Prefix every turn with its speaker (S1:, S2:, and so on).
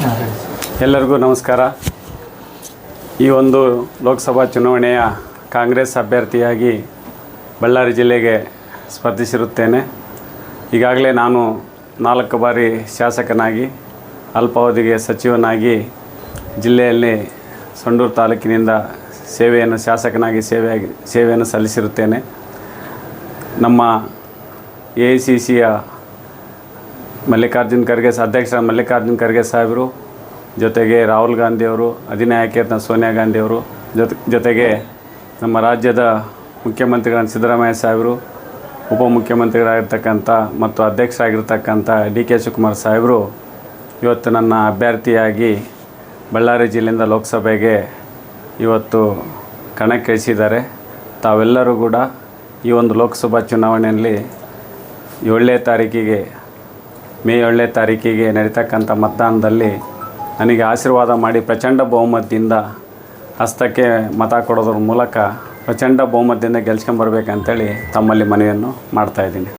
S1: ಎಲ್ಲರಿಗೂ ನಮಸ್ಕಾರ. ಈ ಒಂದು ಲೋಕಸಭಾ ಚುನಾವಣೆಯ ಕಾಂಗ್ರೆಸ್ ಅಭ್ಯರ್ಥಿಯಾಗಿ ಬಳ್ಳಾರಿ ಜಿಲ್ಲೆಗೆ ಸ್ಪರ್ಧಿಸಿರುತ್ತೇನೆ. ಈಗಾಗಲೇ ನಾನು ನಾಲ್ಕು ಬಾರಿ ಶಾಸಕನಾಗಿ, ಅಲ್ಪಾವಧಿಗೆ ಸಚಿವನಾಗಿ, ಜಿಲ್ಲೆಯಲ್ಲಿ ಸಂಡೂರು ತಾಲೂಕಿನಿಂದ ಸೇವೆಯನ್ನು, ಶಾಸಕನಾಗಿ ಸೇವೆಯಾಗಿ ಸೇವೆಯನ್ನು ಸಲ್ಲಿಸಿರುತ್ತೇನೆ. ನಮ್ಮ ಎ ಐ ಸಿ ಸಿಯ ಮಲ್ಲಿಕಾರ್ಜುನ್ ಖರ್ಗೆ ಅಧ್ಯಕ್ಷ ಮಲ್ಲಿಕಾರ್ಜುನ್ ಖರ್ಗೆ ಸಾಹೇಬರು, ಜೊತೆಗೆ ರಾಹುಲ್ ಗಾಂಧಿಯವರು ಅಧಿನಾಯಕಿಯತ್ನ ಸೋನಿಯಾ ಗಾಂಧಿಯವರು, ಜೊತೆ, ಜೊತೆಗೆ ನಮ್ಮ ರಾಜ್ಯದ ಮುಖ್ಯಮಂತ್ರಿಗಳಾದ ಸಿದ್ದರಾಮಯ್ಯ ಸಾಹೇಬರು, ಉಪಮುಖ್ಯಮಂತ್ರಿಗಳಾಗಿರ್ತಕ್ಕಂಥ ಮತ್ತು ಅಧ್ಯಕ್ಷರಾಗಿರ್ತಕ್ಕಂಥ ಡಿ ಕೆ ಶಿವಕುಮಾರ್ ಸಾಹೇಬರು, ಇವತ್ತು ನನ್ನ ಅಭ್ಯರ್ಥಿಯಾಗಿ ಬಳ್ಳಾರಿ ಜಿಲ್ಲೆಯಿಂದ ಲೋಕಸಭೆಗೆ ಇವತ್ತು ಕಣಕ್ಕಿಳಿಸಿದ್ದಾರೆ. ತಾವೆಲ್ಲರೂ ಕೂಡ ಈ ಒಂದು ಲೋಕಸಭಾ ಚುನಾವಣೆಯಲ್ಲಿ ಏಳನೇ ತಾರೀಕಿಗೆ ಮೇ ಏಳನೇ ತಾರೀಕಿಗೆ ನಡೀತಕ್ಕಂಥ ಮತದಾನದಲ್ಲಿ ನನಗೆ ಆಶೀರ್ವಾದ ಮಾಡಿ ಪ್ರಚಂಡ ಬಹುಮತದಿಂದ ಹಸ್ತಕ್ಕೆ ಮತ ಕೊಡೋದ್ರ ಮೂಲಕ ಪ್ರಚಂಡ ಬಹುಮತದಿಂದ ಗೆಲ್ಸ್ಕೊಂಬರ್ಬೇಕಂತೇಳಿ ತಮ್ಮಲ್ಲಿ ಮನವಿಯನ್ನು ಮಾಡ್ತಾಯಿದ್ದೀನಿ